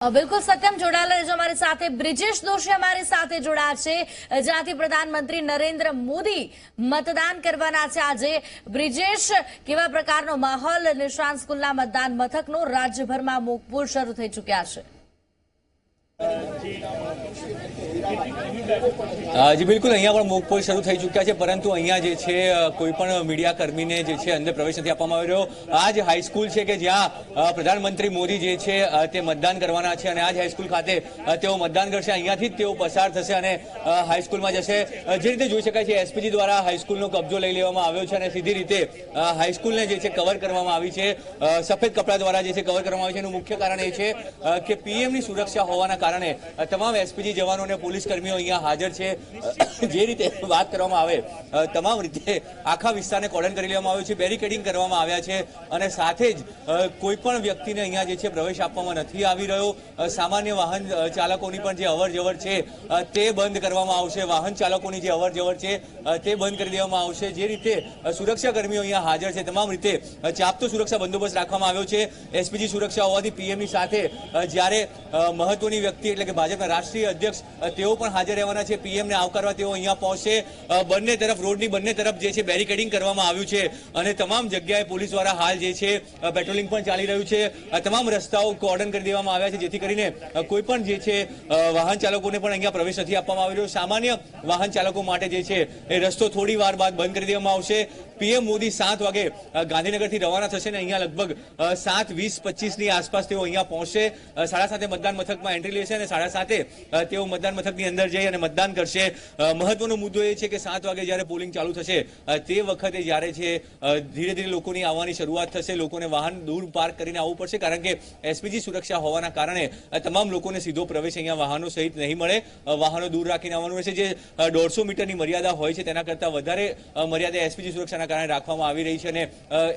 બિલકુલ સત્યમ જોડાયેલા રહેજો અમારી સાથે. બ્રિજેશ દોશી અમારી સાથે જોડાયા છે. જ્યાંથી પ્રધાનમંત્રી નરેન્દ્ર મોદી મતદાન કરવાના છે. આજે બ્રિજેશ કેવા પ્રકારનો માહોલ નિશાન સ્કૂલના મતદાન મથકનો રાજ્યભરમાં મોકપુર શરૂ થઈ ચૂક્યા છે. જી, બિલકુલ, અહીંયા પણ મોકપોલ શરૂ થઈ ચૂક્યા છે, પરંતુ અહીંયા જે છે કોઈ પણ મીડિયા કર્મીને જે છે, અંદર પ્રવેશ નથી આપવામાં આવી રહ્યો. આ જ હાઈસ્કૂલ છે કે જ્યાં પ્રધાનમંત્રી મોદી જે છે તે મતદાન કરવાના છે અને આ જ હાઈસ્કૂલ ખાતે તેઓ મતદાન કરશે. અહીંયાથી જ તેઓ પસાર થશે અને હાઈસ્કૂલમાં જશે. જે રીતે જોઈ શકાય છે એસપીજી દ્વારા હાઈસ્કૂલનો કબજો લઈ લેવામાં આવ્યો છે અને સીધી રીતે હાઈસ્કૂલને જે છે કવર કરવામાં આવી છે. સફેદ કપડા દ્વારા જે છે કવર કરવામાં આવી છે. એનું મુખ્ય કારણ એ છે કે પીએમની સુરક્ષા હોવાના કારણે તમામ એસપીજી જવાનો અને પોલીસ કર્મીઓ અહીંયા હાજર છે. જે રીતે વાત કરવામાં આવે તમામ રીતે આખા વિસ્તારને કોર્ડન કરી લેવામાં આવ્યું છે, બેરિકેડિંગ કરવામાં આવ્યા છે અને સાથે જ કોઈ પણ વ્યક્તિને અહીંયા જે છે પ્રવેશ આપવામાં નથી આવી રહ્યો. સામાન્ય વાહન ચાલકોની પણ જે અવર જવર છે તે બંધ કરવામાં આવશે. વાહન ચાલકોની જે અવર જવર છે તે બંધ કરી દેવામાં આવશે. જે રીતે સુરક્ષા કર્મીઓ અહીંયા હાજર છે, તમામ રીતે ચાપતો સુરક્ષા બંદોબસ્ત રાખવામાં આવ્યો છે. એસપીજી સુરક્ષા હોવાથી પીએમની સાથે જ્યારે મહત્વની વ્યક્તિ એટલે કે ભાજપના રાષ્ટ્રીય અધ્યક્ષ તેઓ પણ હાજર રહેવાના છે. પીએમને આવકારવા તેઓ અહીંયા પહોંચશે. બંને તરફ રોડની બંને તરફ જે છે બેરિકેડિંગ કરવામાં આવ્યું છે અને તમામ જગ્યાએ પોલીસ દ્વારા હાલ જે છે પેટ્રોલિંગ પણ ચાલી રહ્યું છે. તમામ રસ્તાઓ કોર્ડન કરી દેવામાં આવ્યા છે, જેથી કરીને કોઈ પણ જે છે વાહન ચાલકોને પણ અહીંયા પ્રવેશ નથી આપવામાં આવી રહ્યો. સામાન્ય વાહન ચાલકો માટે જે છે, એ રસ્તો થોડી વાર બાદ બંધ કરી દેવામાં આવશે. પીએમ મોદી સાત વાગે ગાંધીનગરથી રવાના થશે ને અહીંયા લગભગ સાત, વીસ પચીસની આસપાસ તેઓ અહીંયા પહોંચશે. સાડા સાતે મતદાન મથકમાં એન્ટ્રી લેશે અને સાડા સાતે તેઓ મતદાન મથકની અંદર જઈ અને મતદાન કરશે. મહત્વનો મુદ્દો એ છે કે સાત વાગે જ્યારે પોલિંગ ચાલુ થશે તે વખતે જ્યારે છે ધીરે ધીરે લોકોની આવવાની શરૂઆત થશે. લોકોને વાહન દૂર પાર્ક કરીને આવવું પડશે કારણ કે એસપીજી સુરક્ષા હોવાના કારણે તમામ લોકોને સીધો પ્રવેશ અહીંયા વાહનો સહિત નહીં મળે. વાહનો દૂર રાખીને આવવાનું રહેશે. જે દોઢસો મીટરની મર્યાદા હોય છે, તેના કરતાં વધારે મર્યાદા એસપીજી સુરક્ષાના કારણે રાખવામાં આવી રહી છે અને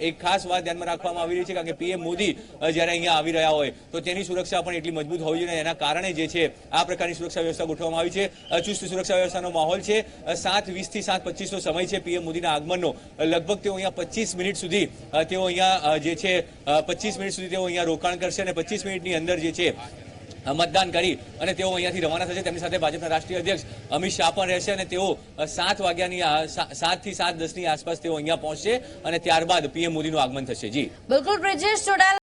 એક ખાસ વાત ધ્યાનમાં રાખવામાં આવી રહી છે કારણ કે પીએમ મોદી જ્યારે અહીંયા આવી રહ્યા હોય, તો તેની સુરક્ષા પણ એટલી મજબૂત હોવી જોઈએ એના કારણે જે છે, આ પ્રકારની સુરક્ષા વ્યવસ્થા ગોઠવવામાં આવી છે. ચુસ્ત સુરક્ષા વ્યવસ્થાનો માહોલ છે. સાત વીસથી સાત પચીસનો સમય છે પીએમ મોદીના આગમનનો. લગભગ તેઓ અહીંયા પચીસ મિનિટ સુધી તેઓ અહીંયા જે છે પચીસ મિનિટ સુધી તેઓ અહીંયા રોકાણ કરશે અને પચીસ મિનિટની અંદર જે છે મતદાન કરી અને તેઓ અહીંયાથી રવાના થશે. તેમની સાથે ભાજપના રાષ્ટ્રીય અધ્યક્ષ અમિત શાહ પણ રહેશે અને તેઓ સાત વાગ્યાની સાતથી સાત દસની આસપાસ તેઓ અહીંયા પહોંચશે અને ત્યારબાદ પીએમ મોદીનું આગમન થશે. જી. બિલકુલ